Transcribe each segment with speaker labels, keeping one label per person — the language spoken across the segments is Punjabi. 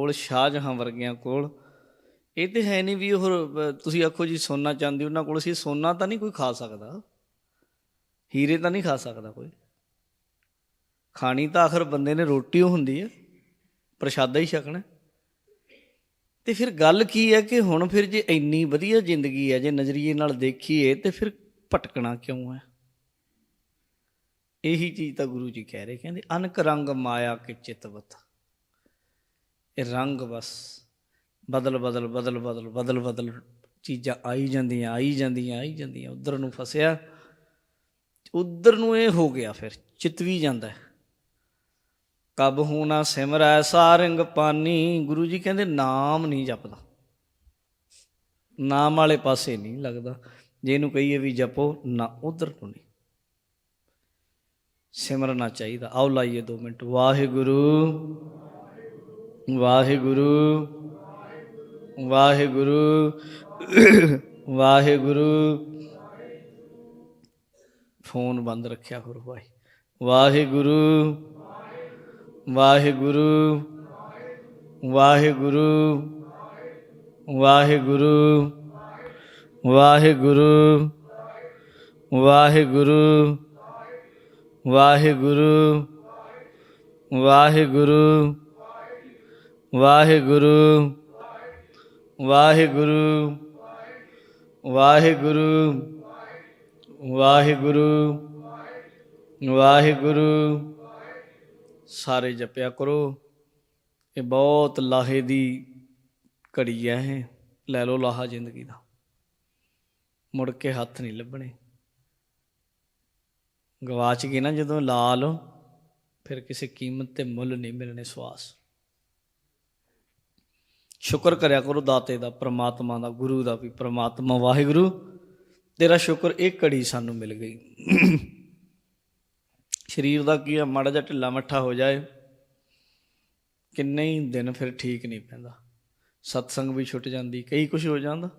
Speaker 1: ਕੋਲ, ਸ਼ਾਹਜਹਾਂ ਵਰਗਿਆਂ ਕੋਲ। ਇਹ ਤੇ ਹੈ ਨਹੀਂ ਵੀ ਉਹ ਤੁਸੀਂ ਆਖੋ ਜੀ ਸੋਨਾ ਚਾਂਦੀ, ਉਹਨਾਂ ਕੋਲ ਸੀ। ਸੋਨਾ ਤਾਂ ਨਹੀਂ ਕੋਈ ਖਾ ਸਕਦਾ। ਹੀਰੇ ਤਾਂ ਨਹੀਂ ਖਾ ਸਕਦਾ ਕੋਈ। ਖਾਣੀ ਤਾਂ ਆਖਰ ਬੰਦੇ ਨੇ ਰੋਟੀ ਉਹ ਹੁੰਦੀ ਹੈ। ਪ੍ਰਸ਼ਾਦਾ ਹੀ ਛਕਣਾ। ਤੇ ਫਿਰ ਗੱਲ ਕੀ ਹੈ ਕਿ ਹੁਣ ਫਿਰ ਜੇ ਇੰਨੀ ਵਧੀਆ ਜ਼ਿੰਦਗੀ ਹੈ, ਜੇ ਨਜ਼ਰੀਏ ਨਾਲ ਦੇਖੀਏ, ਤੇ ਫਿਰ ਭਟਕਣਾ ਕਿਉਂ ਹੈ? ਇਹੀ ਚੀਜ਼ ਤਾਂ ਗੁਰੂ ਜੀ ਕਹਿ ਰਹੇ, ਕਹਿੰਦੇ, ਅਨਕ ਰੰਗ ਮਾਇਆ ਕੇ ਚਿਤਵਤ। ਇਹ ਰੰਗ ਬਸ, ਬਦਲ ਬਦਲ ਬਦਲ ਬਦਲ ਬਦਲ ਬਦਲ ਚੀਜ਼ਾਂ ਆਈ ਜਾਂਦੀਆਂ ਆਈ ਜਾਂਦੀਆਂ ਆਈ ਜਾਂਦੀਆਂ, ਉਧਰ ਨੂੰ ਫਸਿਆ, ਉਧਰ ਨੂੰ ਇਹ ਹੋ ਗਿਆ ਫਿਰ, ਚਿਤਵੀ ਜਾਂਦਾ ਕਬ ਹੋਣਾ ਸਿਮਰੈ ਸਾਰੰਗ ਪਾਨੀ, ਗੁਰੂ ਜੀ ਕਹਿੰਦੇ ਨਾਮ ਨਹੀਂ ਜਪਦਾ। ਨਾਮ ਵਾਲੇ ਪਾਸੇ ਨਹੀਂ ਲੱਗਦਾ, ਜੇ ਇਹਨੂੰ ਕਹੀਏ ਵੀ ਜਪੋ, ਨਾ ਉਧਰ ਨੂੰ ਨਹੀਂ। ਸਿਮਰਨਾ ਚਾਹੀਦਾ, ਆਓ ਲਾਈਏ 2 ਮਿੰਟ, ਵਾਹਿਗੁਰੂ। ਵਾਹਿਗੁਰੂ ਵਾਹਿਗੁਰੂ ਵਾਹਿਗੁਰੂ। ਫੋਨ ਬੰਦ ਰੱਖਿਆ ਕਰੋ ਭਾਈ। ਵਾਹਿਗੁਰੂ ਵਾਹਿਗੁਰੂ ਵਾਹਿਗੁਰੂ ਵਾਹਿਗੁਰੂ ਵਾਹਿਗੁਰੂ ਵਾਹਿਗੁਰੂ ਵਾਹਿਗੁਰੂ ਵਾਹਿਗੁਰੂ। ਵਾਹਿਗੁਰੂ ਵਾਹਿਗੁਰੂ ਵਾਹਿਗੁਰੂ ਵਾਹਿਗੁਰੂ ਵਾਹਿਗੁਰੂ। ਸਾਰੇ ਜਪਿਆ ਕਰੋ। ਇਹ ਬਹੁਤ ਲਾਹੇ ਦੀ ਘੜੀ ਹੈ ਇਹ। ਲੈ ਲਓ ਲਾਹਾ ਜ਼ਿੰਦਗੀ ਦਾ। ਮੁੜ ਕੇ ਹੱਥ ਨਹੀਂ ਲੱਭਣੇ। ਗਵਾਚ ਗਏ ਨਾ ਜਦੋਂ ਲਾ ਲਓ ਫਿਰ ਕਿਸੇ ਕੀਮਤ ਤੇ ਮੁੱਲ ਨਹੀਂ ਮਿਲਣੇ ਸਵਾਸ। ਸ਼ੁਕਰ ਕਰਿਆ ਕਰੋ ਦਾਤੇ ਦਾ, ਪ੍ਰਮਾਤਮਾ ਦਾ, ਗੁਰੂ ਦਾ ਵੀ, ਪ੍ਰਮਾਤਮਾ ਵਾਹਿਗੁਰੂ। ਤੇਰਾ ਸ਼ੁਕਰ ਇਹ ਘੜੀ ਸਾਨੂੰ ਮਿਲ ਗਈ। ਸਰੀਰ ਦਾ ਕੀ ਆ, ਮਾੜਾ ਜਿਹਾ ਢਿੱਲਾ ਮੱਠਾ ਹੋ ਜਾਏ, ਕਿੰਨੇ ਹੀ ਦਿਨ ਫਿਰ ਠੀਕ ਨਹੀਂ ਪੈਂਦਾ। ਸਤਸੰਗ ਵੀ ਛੁੱਟ ਜਾਂਦੀ, ਕਈ ਕੁਝ ਹੋ ਜਾਂਦਾ।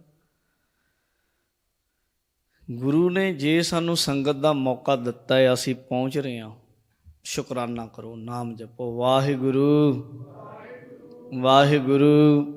Speaker 1: ਗੁਰੂ ਨੇ ਜੇ ਸਾਨੂੰ ਸੰਗਤ ਦਾ ਮੌਕਾ ਦਿੱਤਾ ਹੈ, ਅਸੀਂ ਪਹੁੰਚ ਰਹੇ ਹਾਂ। ਸ਼ੁਕਰਾਨਾ ਕਰੋ, ਨਾਮ ਜਪੋ। ਵਾਹਿਗੁਰੂ ਵਾਹਿਗੁਰੂ।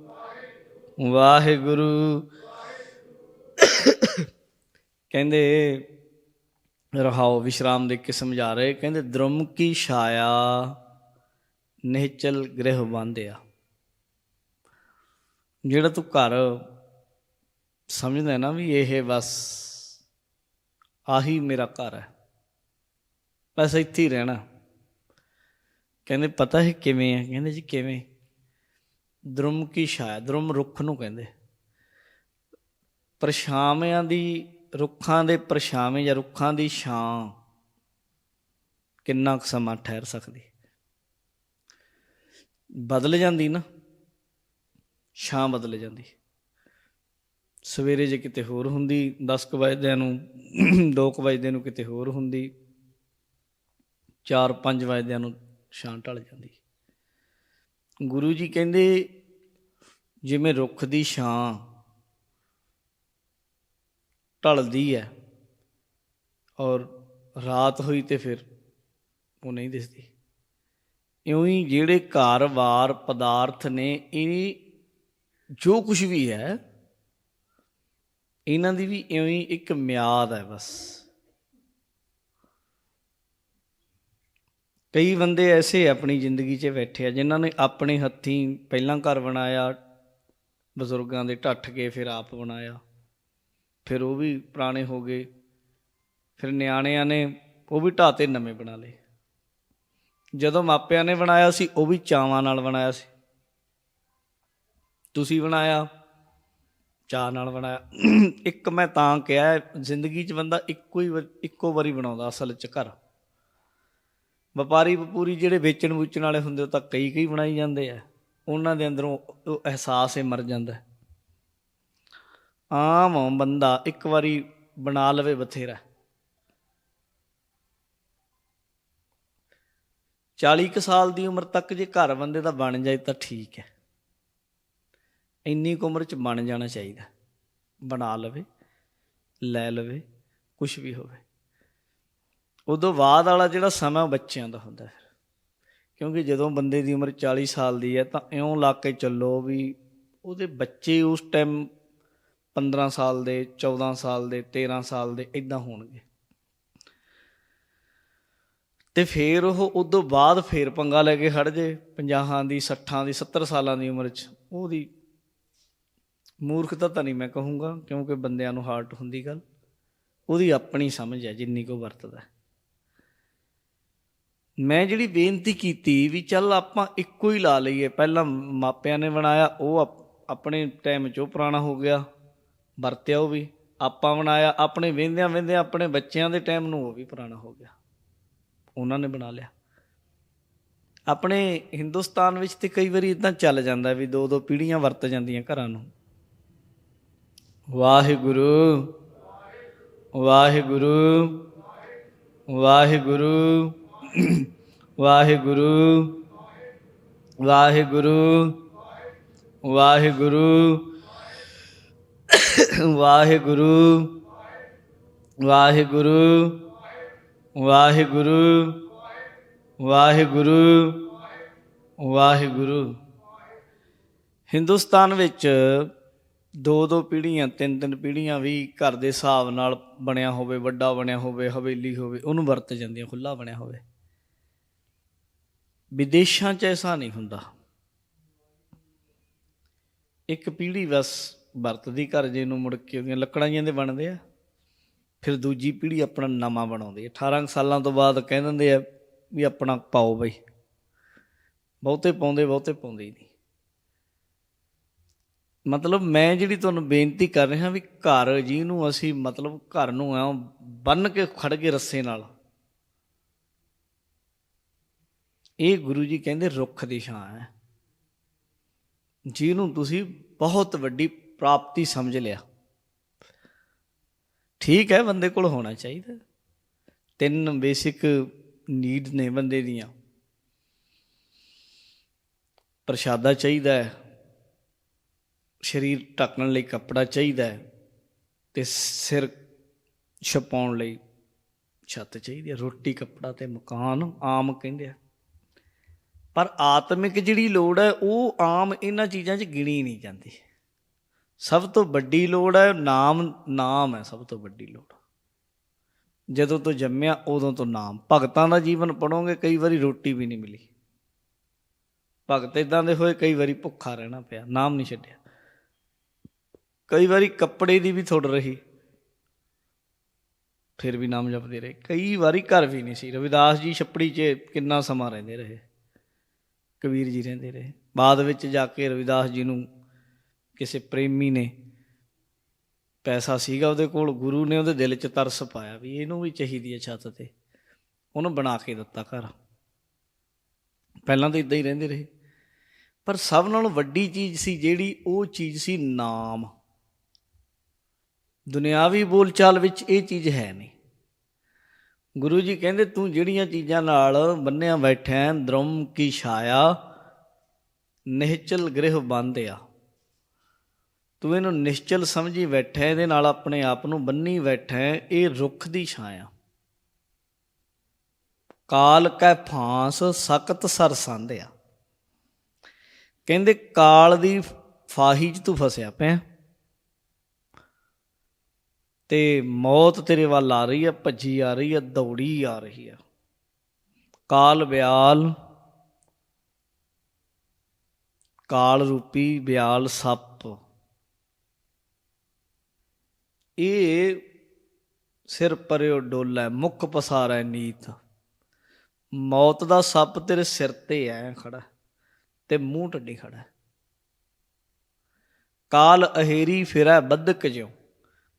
Speaker 1: ਵਾਹਿਗੁਰੂ। ਕਹਿੰਦੇ, ਰਹਾਓ ਵਿਸ਼ਰਾਮ ਦੇ ਕੇ ਸਮਝਾ ਰਹੇ। ਕਹਿੰਦੇ, ਦ੍ਰਮ ਕੀ ਛਾਇਆ, ਨਿਹਚਲ ਗ੍ਰਹਿ ਬੰਧਿਆ ਜਿਹੜਾ ਤੂੰ ਘਰ ਸਮਝਦਾ ਨਾ ਵੀ ਇਹ ਬਸ ਆਹੀ ਮੇਰਾ ਘਰ ਹੈ। ਬਸ ਇੱਥੇ ਹੀ ਰਹਿਣਾ। ਕਹਿੰਦੇ, ਪਤਾ ਹੈ ਕਿਵੇਂ ਹੈ? ਕਹਿੰਦੇ ਜੀ, ਕਿਵੇਂ? ਦ੍ਰਮ ਕੀ ਛਾਇਆ, ਦ੍ਰਮ ਰੁੱਖ ਨੂੰ ਕਹਿੰਦੇ। ਪਰਛਾਵਿਆਂ ਦੀ, ਰੁੱਖਾਂ ਦੇ ਪਰਛਾਵੇਂ ਜਾਂ ਰੁੱਖਾਂ ਦੀ ਛਾਂ ਕਿੰਨਾ ਕੁ ਸਮਾਂ ਠਹਿਰ ਸਕਦੀ। ਬਦਲ ਜਾਂਦੀ ਨਾ, ਛਾਂ ਬਦਲ ਜਾਂਦੀ। ਸਵੇਰੇ ਜੇ ਕਿਤੇ ਹੋਰ ਹੁੰਦੀ 10 ਕੁ ਵਜੇ ਨੂੰ 2 ਕੁ ਵਜੇ ਨੂੰ ਕਿਤੇ ਹੋਰ ਹੁੰਦੀ 4-5 ਵਜੇ ਨੂੰ ਛਾਂ ਢਲ ਜਾਂਦੀ। ਗੁਰੂ ਜੀ ਕਹਿੰਦੇ, ਜਿਵੇਂ ਰੁੱਖ ਦੀ ਛਾਂ ਢਲਦੀ ਹੈ ਔਰ ਰਾਤ ਹੋਈ ਤੇ ਫਿਰ ਉਹ ਨਹੀਂ ਦਿਸਦੀ। ਇਉਂ ਹੀ ਜਿਹੜੇ ਘਰ-ਬਾਰ ਪਦਾਰਥ ਨੇ, ਇਹ ਜੋ ਕੁਝ ਵੀ ਹੈ, ਇਹਨਾਂ ਦੀ ਵੀ ਇਉਂ ਹੀ ਇੱਕ ਮਿਆਦ ਹੈ ਬਸ। ਕਈ ਬੰਦੇ ਐਸੇ ਆਪਣੀ ਜ਼ਿੰਦਗੀ 'ਚ ਬੈਠੇ ਆ, ਜਿਨ੍ਹਾਂ ਨੇ ਆਪਣੇ ਹੱਥੀਂ ਪਹਿਲਾਂ ਘਰ ਬਣਾਇਆ, ਬਜ਼ੁਰਗਾਂ ਦੇ ਢੱਠ ਕੇ ਫਿਰ ਆਪ ਬਣਾਇਆ। ਫਿਰ ਉਹ ਵੀ ਪੁਰਾਣੇ ਹੋ ਗਏ, ਫਿਰ ਨਿਆਣਿਆਂ ਨੇ ਉਹ ਵੀ ਢਾਤੇ ਨਵੇਂ ਬਣਾ ਲਏ। ਜਦੋਂ ਮਾਪਿਆਂ ਨੇ ਬਣਾਇਆ ਸੀ, ਉਹ ਵੀ ਚਾਵਾਂ ਨਾਲ ਬਣਾਇਆ ਸੀ। ਤੁਸੀਂ ਬਣਾਇਆ ਚਾਹ ਨਾਲ ਬਣਾਇਆ। ਇੱਕ ਮੈਂ ਤਾਂ ਕਿਹਾ, ਜ਼ਿੰਦਗੀ 'ਚ ਬੰਦਾ ਇੱਕੋ ਹੀ ਵਾਰ- ਇੱਕੋ ਵਾਰੀ ਬਣਾਉਂਦਾ ਅਸਲ 'ਚ ਘਰ। ਵਪਾਰੀ ਵਪੂਰੀ ਜਿਹੜੇ ਵੇਚਣ ਵੂਚਣ ਵਾਲੇ ਹੁੰਦੇ, ਉਹ ਤਾਂ ਕਈ ਕਈ ਬਣਾਈ ਜਾਂਦੇ ਆ। ਉਹਨਾਂ ਦੇ ਅੰਦਰੋਂ ਉਹ ਅਹਿਸਾਸ ਹੀ ਮਰ ਜਾਂਦਾ। ਆਮ ਬੰਦਾ ਇੱਕ ਵਾਰੀ ਬਣਾ ਲਵੇ ਬਥੇਰਾ। 40 ਕੁ ਸਾਲ ਦੀ ਉਮਰ ਤੱਕ ਜੇ ਘਰ ਬੰਦੇ ਦਾ ਬਣ ਜਾਏ ਤਾਂ ਠੀਕ ਹੈ। ਇੰਨੀ ਕੁ ਉਮਰ ਚ ਬਣ ਜਾਣਾ ਚਾਹੀਦਾ। ਬਣਾ ਲਵੇ, ਲੈ ਲਵੇ ਕੁਝ ਵੀ ਹੋਵੇ। ਉਦੋਂ ਬਾਅਦ ਵਾਲਾ ਜਿਹੜਾ ਸਮਾਂ ਉਹ ਬੱਚਿਆਂ ਦਾ ਹੁੰਦਾ ਹੈ। ਕਿਉਂਕਿ ਜਦੋਂ ਬੰਦੇ ਦੀ ਉਮਰ 40 ਸਾਲ ਦੀ ਹੈ, ਤਾਂ ਇਉਂ ਲਾ ਕੇ ਚੱਲੋ ਵੀ ਉਹਦੇ ਬੱਚੇ ਉਸ ਟਾਈਮ 15 ਸਾਲ ਦੇ 14 ਸਾਲ ਦੇ 13 ਸਾਲ ਦੇ ਇਦਾਂ ਹੋਣਗੇ। ਤੇ ਫੇਰ ਉਹ ਉਦੋਂ ਬਾਅਦ ਫੇਰ ਪੰਗਾ ਲੈ ਕੇ ਖੜ ਜੇ 50 ਦੀ 60 ਦੀ 70 ਸਾਲਾਂ ਦੀ ਉਮਰ 'ਚ। ਉਹਦੀ ਮੂਰਖਤਾ ਤਾਂ ਨਹੀਂ ਮੈਂ ਕਹੂੰਗਾ, ਕਿਉਂਕਿ ਬੰਦਿਆਂ ਨੂੰ ਹਾਰਟ ਹੁੰਦੀ ਗੱਲ। ਉਹਦੀ ਆਪਣੀ ਸਮਝ ਹੈ ਜਿੰਨੀ ਕੋ ਵਰਤਦਾ ਮੈਂ ਜਿਹੜੀ ਬੇਨਤੀ ਕੀਤੀ ਵੀ ਚੱਲ ਆਪਾਂ ਇੱਕੋ ਹੀ ਲਾ ਲਈਏ। ਪਹਿਲਾਂ ਮਾਪਿਆਂ ਨੇ ਬਣਾਇਆ, ਉਹ ਆਪਣੇ ਟਾਈਮ 'ਚ ਉਹ ਪੁਰਾਣਾ ਹੋ ਗਿਆ। ਵਰਤਿਆ ਉਹ ਵੀ। ਆਪਾਂ ਬਣਾਇਆ, ਆਪਣੇ ਵਹਿੰਦਿਆਂ ਵਹਿੰਦਿਆਂ ਆਪਣੇ ਬੱਚਿਆਂ ਦੇ ਟਾਈਮ ਨੂੰ ਉਹ ਵੀ ਪੁਰਾਣਾ ਹੋ ਗਿਆ। ਉਹਨਾਂ ਨੇ ਬਣਾ ਲਿਆ। ਆਪਣੇ ਹਿੰਦੁਸਤਾਨ ਵਿੱਚ ਤੇ ਕਈ ਵਾਰੀ ਇਦਾਂ ਚੱਲ ਜਾਂਦਾ ਵੀ ਦੋ ਦੋ ਪੀੜ੍ਹੀਆਂ ਵਰਤ ਜਾਂਦੀਆਂ ਘਰਾਂ ਨੂੰ। ਵਾਹਿਗੁਰੂ ਵਾਹਿਗੁਰੂ ਵਾਹਿਗੁਰੂ। ਵਾਹਿਗੁਰੂ ਵਾਹਿਗੁਰੂ ਵਾਹਿਗੁਰੂ ਵਾਹਿਗੁਰੂ ਵਾਹਿਗੁਰੂ ਵਾਹਿਗੁਰੂ ਵਾਹਿਗੁਰੂ ਵਾਹਿਗੁਰੂ। ਹਿੰਦੁਸਤਾਨ ਵਿੱਚ ਦੋ ਦੋ ਪੀੜ੍ਹੀਆਂ, ਤਿੰਨ ਤਿੰਨ ਪੀੜ੍ਹੀਆਂ ਵੀ ਘਰ ਦੇ ਹਿਸਾਬ ਨਾਲ ਬਣਿਆ ਹੋਵੇ, ਵੱਡਾ ਬਣਿਆ ਹੋਵੇ, ਹਵੇਲੀ ਹੋਵੇ, ਉਹਨੂੰ ਵਰਤ ਜਾਂਦੀਆਂ ਖੁੱਲਾ ਬਣਿਆ ਹੋਵੇ। ਵਿਦੇਸ਼ਾਂ 'ਚ ਐਸਾ ਨਹੀਂ ਹੁੰਦਾ। ਇੱਕ ਪੀੜ੍ਹੀ ਬਸ ਵਰਤਦੀ ਘਰ ਜੇ ਨੂੰ ਮੁੜ ਕੇ ਉਹਦੀਆਂ ਲੱਕੜਾਂ ਜਿਹੀਆਂ ਦੇ ਬਣਦੇ ਆ, ਫਿਰ ਦੂਜੀ ਪੀੜ੍ਹੀ ਆਪਣਾ ਨਵਾਂ ਬਣਾਉਂਦੀ ਹੈ 18 ਸਾਲਾਂ ਤੋਂ ਬਾਅਦ ਕਹਿ ਦਿੰਦੇ ਆ ਵੀ ਆਪਣਾ ਪਾਓ ਬਈ। ਬਹੁਤੇ ਪਾਉਂਦੇ ਬਹੁਤੇ ਪਾਉਂਦੇ ਹੀ ਨਹੀਂ। ਮਤਲਬ ਮੈਂ ਜਿਹੜੀ ਤੁਹਾਨੂੰ ਬੇਨਤੀ ਕਰ ਰਿਹਾ ਵੀ ਘਰ ਜਿਹਨੂੰ ਅਸੀਂ ਮਤਲਬ ਘਰ ਨੂੰ ਐ ਬੰਨ ਕੇ ਖੜ ਗਏ ਰੱਸੇ ਨਾਲ ਇਹ ਗੁਰੂ ਜੀ ਕਹਿੰਦੇ ਰੁੱਖ ਦੀ ਛਾਂ ਹੈ। ਜਿਹਨੂੰ ਤੁਸੀਂ ਬਹੁਤ ਵੱਡੀ ਪ੍ਰਾਪਤੀ ਸਮਝ ਲਿਆ। ਠੀਕ ਹੈ, ਬੰਦੇ ਕੋਲ ਹੋਣਾ ਚਾਹੀਦਾ। ਤਿੰਨ ਬੇਸਿਕ ਨੀਡ ਨੇ ਬੰਦੇ ਦੀਆਂ। ਪ੍ਰਸ਼ਾਦਾ ਚਾਹੀਦਾ ਹੈ। ਸਰੀਰ ਢੱਕਣ ਲਈ ਕੱਪੜਾ ਚਾਹੀਦਾ ਹੈ ਤੇ ਸਿਰ ਛਪਾਉਣ ਲਈ ਛੱਤ ਚਾਹੀਦੀ ਹੈ। ਰੋਟੀ, ਕੱਪੜਾ ਤੇ ਮਕਾਨ ਆਮ ਕਹਿੰਦੇ ਆ। ਪਰ ਆਤਮਿਕ ਜਿਹੜੀ ਲੋੜ ਹੈ, ਉਹ ਆਮ ਇਹਨਾਂ ਚੀਜ਼ਾਂ 'ਚ ਗਿਣੀ ਨਹੀਂ ਜਾਂਦੀ। ਸਭ ਤੋਂ ਵੱਡੀ ਲੋੜ ਹੈ, ਨਾਮ ਨਾਮ ਹੈ ਸਭ ਤੋਂ ਵੱਡੀ ਲੋੜ। ਜਦੋਂ ਤੋਂ ਜੰਮਿਆ, ਉਦੋਂ ਤੋਂ ਨਾਮ। ਭਗਤਾਂ ਦਾ ਜੀਵਨ ਪੜੋਗੇ ਕਈ ਵਾਰੀ ਰੋਟੀ ਵੀ ਨਹੀਂ ਮਿਲੀ। ਭਗਤ ਇਦਾਂ ਦੇ ਹੋਏ, ਕਈ ਵਾਰੀ ਭੁੱਖਾ ਰਹਿਣਾ ਪਿਆ, ਨਾਮ ਨਹੀਂ ਛੱਡਿਆ। ਕਈ ਵਾਰੀ ਕੱਪੜੇ ਦੀ ਵੀ ਥੋੜ ਰਹੀ। ਫਿਰ ਵੀ ਨਾਮ ਜਪਦੇ ਰਹੇ। ਕਈ ਵਾਰੀ ਘਰ ਵੀ ਨਹੀਂ ਸੀ। ਰਵਿਦਾਸ ਜੀ ਛੱਪੜੀ 'ਚ ਕਿੰਨਾ ਸਮਾਂ ਰਹਿੰਦੇ ਰਹੇ। ਕਬੀਰ ਜੀ ਰਹਿੰਦੇ ਰਹੇ। ਬਾਅਦ ਵਿੱਚ ਜਾ ਕੇ ਰਵਿਦਾਸ ਜੀ ਨੂੰ ਕਿਸੇ ਪ੍ਰੇਮੀ ਨੇ ਪੈਸਾ ਸੀਗਾ ਉਹਦੇ ਕੋਲ, ਗੁਰੂ ਨੇ ਉਹਦੇ ਦਿਲ 'ਚ ਤਰਸ ਪਾਇਆ ਵੀ ਇਹਨੂੰ ਵੀ ਚਾਹੀਦੀ ਹੈ ਛੱਤ ਤੇ। ਉਹਨੂੰ ਬਣਾ ਕੇ ਦਿੱਤਾ ਘਰ। ਪਹਿਲਾਂ ਤਾਂ ਇਦਾਂ ਹੀ ਰਹਿੰਦੇ ਰਹੇ। ਪਰ ਸਭ ਨਾਲੋਂ ਵੱਡੀ ਚੀਜ਼ ਸੀ ਜਿਹੜੀ ਉਹ ਚੀਜ਼ ਸੀ ਨਾਮ। ਦੁਨਿਆਵੀ ਬੋਲਚਾਲ ਵਿੱਚ ਇਹ ਚੀਜ਼ ਹੈ ਨਹੀਂ। ਗੁਰੂ ਜੀ ਕਹਿੰਦੇ ਤੂੰ ਜਿਹੜੀਆਂ ਚੀਜ਼ਾਂ ਨਾਲ ਬੰਨਿਆ ਬੈਠਾ ਹੈ, ਦ੍ਰਮ ਕੀ ਛਾਇਆ ਨਿਹਚਲ ਗ੍ਰਹਿ ਬੰਦਿਆ ਤੂੰ ਇਹਨੂੰ ਨਿਸ਼ਚਲ ਸਮਝੀ ਬੈਠਾ ਇਹਦੇ ਨਾਲ ਆਪਣੇ ਆਪ ਨੂੰ ਬੰਨੀ ਬੈਠਾ ਇਹ ਰੁੱਖ ਦੀ ਛਾਇਆ ਕਾਲ ਕੈ ਫਾਂਸ ਸਖਤ ਸਰ ਸੰਧਿਆ। ਕਹਿੰਦੇ ਕਾਲ ਦੀ ਫਾਹੀ 'ਚ ਤੂੰ ਫਸਿਆ ਪਿਆ। ਤੇ ਮੌਤ ਤੇਰੇ ਵੱਲ ਆ ਰਹੀ ਹੈ ਭੱਜੀ ਆ ਰਹੀ ਹੈ ਦੌੜੀ ਆ ਰਹੀ ਹੈ ਕਾਲ ਬਿਆਲ, ਕਾਲ ਰੂਪੀ ਬਿਆਲ ਸੱਪ। ਇਹ ਸਿਰ ਪਰਿਓ ਡੋਲਾ, ਮੁੱਖ ਪਸਾਰਾ ਨੀਤ। ਮੌਤ ਦਾ ਸੱਪ ਤੇਰੇ ਸਿਰ ਤੇ ਐ ਖੜਾ ਤੇ ਮੂੰਹ ਟੱਡੀ ਖੜਾ। ਕਾਲ ਅਹੇਰੀ ਫਿਰੈ ਬੱਧਕ ਜਿਉ।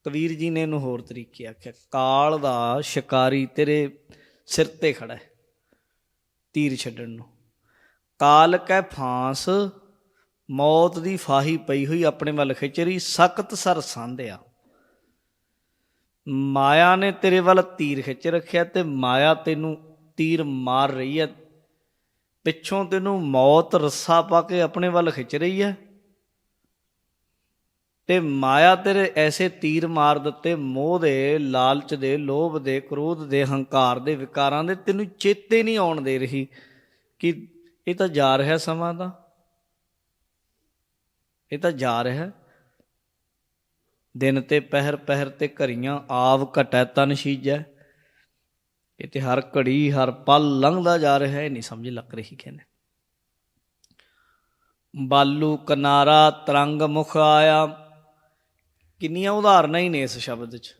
Speaker 1: ਕਬੀਰ ਜੀ ਨੇ ਇਹਨੂੰ ਹੋਰ ਤਰੀਕੇ ਆਖਿਆ, ਕਾਲ ਦਾ ਸ਼ਿਕਾਰੀ ਤੇਰੇ ਸਿਰ ਤੇ ਖੜਾ ਹੈ ਤੀਰ ਛੱਡਣ ਨੂੰ। ਕਾਲ ਕੈ ਫਾਂਸ, ਮੌਤ ਦੀ ਫਾਹੀ ਪਈ ਹੋਈ ਆਪਣੇ ਵੱਲ ਖਿੱਚ ਰਹੀ ਸਖਤ ਸਰ ਸੰਧਿਆ। ਮਾਇਆ ਨੇ ਤੇਰੇ ਵੱਲ ਤੀਰ ਖਿੱਚ ਰੱਖਿਆ ਤੇ ਮਾਇਆ ਤੈਨੂੰ ਤੀਰ ਮਾਰ ਰਹੀ ਹੈ। ਪਿੱਛੋਂ ਤੈਨੂੰ ਮੌਤ ਰੱਸਾ ਪਾ ਕੇ ਆਪਣੇ ਵੱਲ ਖਿੱਚ ਰਹੀ ਹੈ। ਤੇ ਮਾਇਆ ਤੇਰੇ ਐਸੇ ਤੀਰ ਮਾਰ ਦਿੱਤੇ, ਮੋਹ ਦੇ, ਲਾਲਚ ਦੇ, ਲੋਭ ਦੇ, ਕ੍ਰੋਧ ਦੇ, ਹੰਕਾਰ ਦੇ ਵਿਕਾਰਾਂ ਦੇ, ਤੈਨੂੰ ਚੇਤੇ ਨਹੀਂ ਆਉਣ ਦੇ ਰਹੀ। ਕਿ ਇਹ ਤਾਂ ਜਾ ਰਿਹਾ ਸਮਾਂ ਦਾ? ਇਹ ਤਾਂ ਜਾ ਰਿਹਾ। ਦਿਨ ਤੇ ਪਹਿਰ ਪਹਿਰ ਤੇ ਘਰੀਆਂ ਆਵ ਘਟੈ ਤਨ ਸੀਜੈ। ਇਹ ਤੇ ਹਰ ਘੜੀ, ਹਰ ਪਲ ਲੰਘਦਾ ਜਾ ਰਿਹਾ ਹੈ ਨਹੀਂ ਸਮਝ ਲੱਗ ਰਹੀ ਕਹਿੰਦੇ ਬਾਲੂ ਕਿਨਾਰਾ ਤਰੰਗ ਮੁਖ ਆਇਆ। ਕਿੰਨੀਆਂ ਉਦਾਹਰਨਾਂ ਹੀ ਨੇ ਇਸ ਸ਼ਬਦ 'ਚ।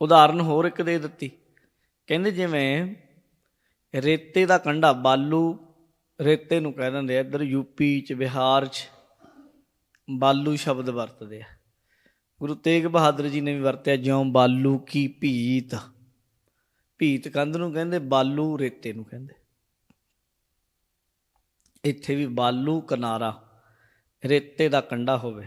Speaker 1: ਉਦਾਹਰਨ ਹੋਰ ਇੱਕ ਦੇ ਦਿੱਤੀ। ਕਹਿੰਦੇ ਜਿਵੇਂ, ਰੇਤੇ ਦਾ ਕੰਢਾ ਬਾਲੂ, ਰੇਤੇ ਨੂੰ ਕਹਿ ਦਿੰਦੇ ਆ ਇੱਧਰ ਯੂਪੀ 'ਚ, ਬਿਹਾਰ 'ਚ, ਬਾਲੂ ਸ਼ਬਦ ਵਰਤਦੇ ਆ। ਗੁਰੂ ਤੇਗ ਬਹਾਦਰ ਜੀ ਨੇ ਵੀ ਵਰਤਿਆ, ਜਿਉਂ ਬਾਲੂ ਕੀ ਭੀਤ। ਭੀਤ ਕੰਧ ਨੂੰ ਕਹਿੰਦੇ, ਬਾਲੂ ਰੇਤੇ ਨੂੰ ਕਹਿੰਦੇ। ਇੱਥੇ ਵੀ ਬਾਲੂ ਕਿਨਾਰਾ। ਰੇਤੇ ਦਾ ਕੰਡਾ ਹੋਵੇ।